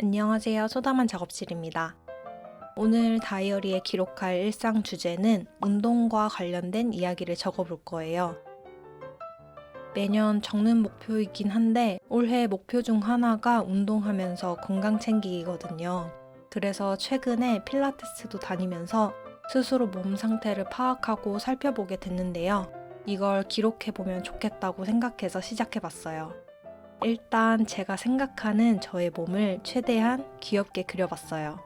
안녕하세요. 소다만 작업실입니다. 오늘 다이어리에 기록할 일상 주제는 운동과 관련된 이야기를 적어볼 거예요. 매년 적는 목표이긴 한데 올해 목표 중 하나가 운동하면서 건강 챙기기거든요. 그래서 최근에 필라테스도 다니면서 스스로 몸 상태를 파악하고 살펴보게 됐는데요. 이걸 기록해보면 좋겠다고 생각해서 시작해봤어요. 일단 제가 생각하는 저의 몸을 최대한 귀엽게 그려봤어요.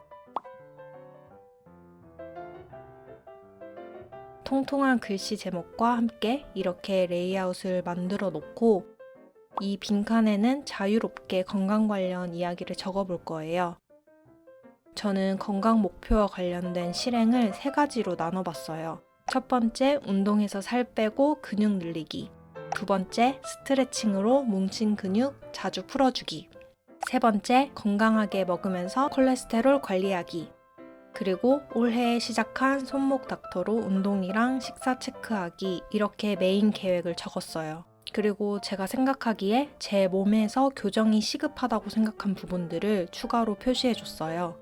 통통한 글씨 제목과 함께 이렇게 레이아웃을 만들어 놓고 이 빈칸에는 자유롭게 건강 관련 이야기를 적어 볼 거예요. 저는 건강 목표와 관련된 실행을 세 가지로 나눠봤어요. 첫 번째, 운동해서 살 빼고 근육 늘리기. 두 번째, 스트레칭으로 뭉친 근육 자주 풀어주기. 세 번째, 건강하게 먹으면서 콜레스테롤 관리하기. 그리고 올해 시작한 손목 닥터로 운동이랑 식사 체크하기 이렇게 메인 계획을 적었어요. 그리고 제가 생각하기에 제 몸에서 교정이 시급하다고 생각한 부분들을 추가로 표시해 줬어요.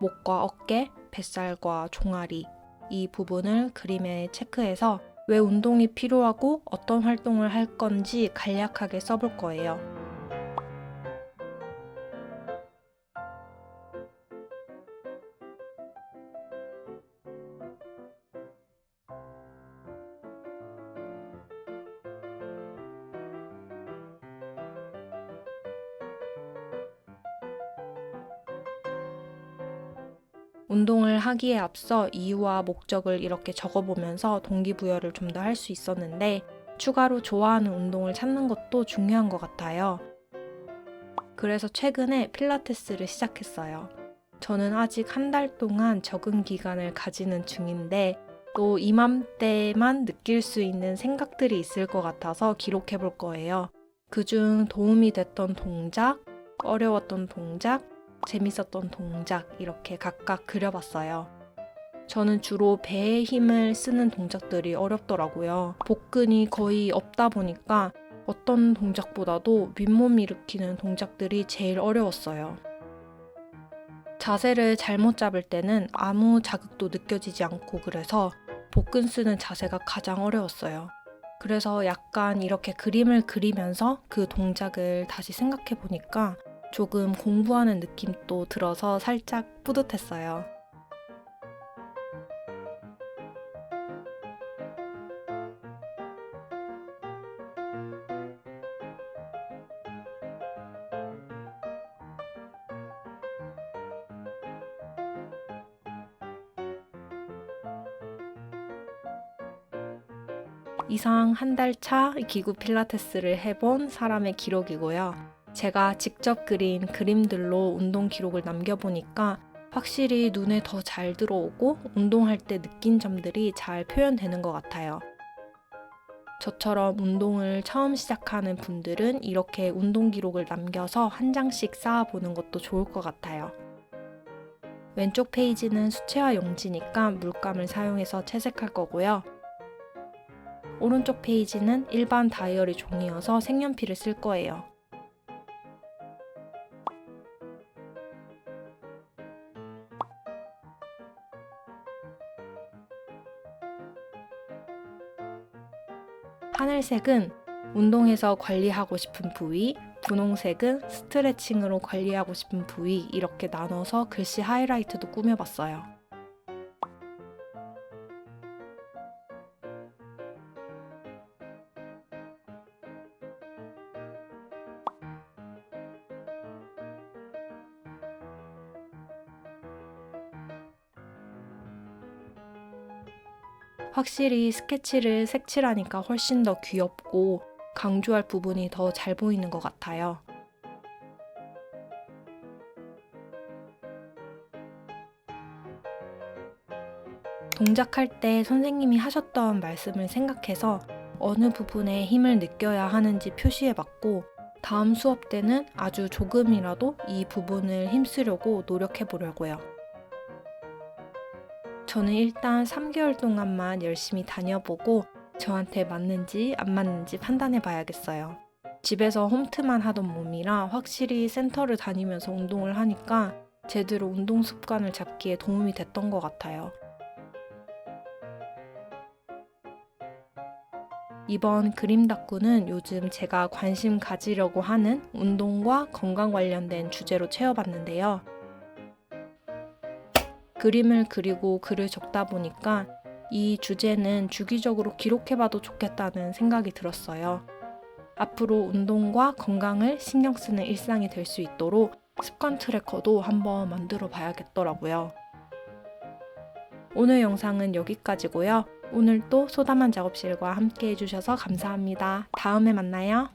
목과 어깨, 뱃살과 종아리 이 부분을 그림에 체크해서 왜 운동이 필요하고 어떤 활동을 할 건지 간략하게 써볼 거예요. 운동을 하기에 앞서 이유와 목적을 이렇게 적어보면서 동기부여를 좀 더 할 수 있었는데 추가로 좋아하는 운동을 찾는 것도 중요한 것 같아요. 그래서 최근에 필라테스를 시작했어요. 저는 아직 한 달 동안 적응 기간을 가지는 중인데 또 이맘때만 느낄 수 있는 생각들이 있을 것 같아서 기록해 볼 거예요. 그중 도움이 됐던 동작, 어려웠던 동작, 재밌었던 동작 이렇게 각각 그려봤어요. 저는 주로 배에 힘을 쓰는 동작들이 어렵더라고요. 복근이 거의 없다 보니까 어떤 동작보다도 윗몸 일으키는 동작들이 제일 어려웠어요. 자세를 잘못 잡을 때는 아무 자극도 느껴지지 않고 그래서 복근 쓰는 자세가 가장 어려웠어요. 그래서 약간 이렇게 그림을 그리면서 그 동작을 다시 생각해 보니까 조금 공부하는 느낌도 들어서 살짝 뿌듯했어요. 이상 한 달 차 기구 필라테스를 해본 사람의 기록이고요. 제가 직접 그린 그림들로 운동 기록을 남겨보니까 확실히 눈에 더 잘 들어오고 운동할 때 느낀 점들이 잘 표현되는 것 같아요. 저처럼 운동을 처음 시작하는 분들은 이렇게 운동 기록을 남겨서 한 장씩 쌓아보는 것도 좋을 것 같아요. 왼쪽 페이지는 수채화 용지니까 물감을 사용해서 채색할 거고요. 오른쪽 페이지는 일반 다이어리 종이어서 색연필을 쓸 거예요. 하늘색은 운동해서 관리하고 싶은 부위, 분홍색은 스트레칭으로 관리하고 싶은 부위 이렇게 나눠서 글씨 하이라이트도 꾸며봤어요. 확실히 스케치를 색칠하니까 훨씬 더 귀엽고 강조할 부분이 더 잘 보이는 것 같아요. 동작할 때 선생님이 하셨던 말씀을 생각해서 어느 부분에 힘을 느껴야 하는지 표시해 봤고 다음 수업 때는 아주 조금이라도 이 부분을 힘쓰려고 노력해 보려고요. 저는 일단 3개월 동안만 열심히 다녀보고 저한테 맞는지 안 맞는지 판단해 봐야겠어요. 집에서 홈트만 하던 몸이라 확실히 센터를 다니면서 운동을 하니까 제대로 운동 습관을 잡기에 도움이 됐던 것 같아요. 이번 그림 닦구는 요즘 제가 관심 가지려고 하는 운동과 건강 관련된 주제로 채워봤는데요. 그림을 그리고 글을 적다 보니까 이 주제는 주기적으로 기록해봐도 좋겠다는 생각이 들었어요. 앞으로 운동과 건강을 신경 쓰는 일상이 될 수 있도록 습관 트래커도 한번 만들어 봐야겠더라고요. 오늘 영상은 여기까지고요. 오늘 또 소담한 작업실과 함께 해주셔서 감사합니다. 다음에 만나요.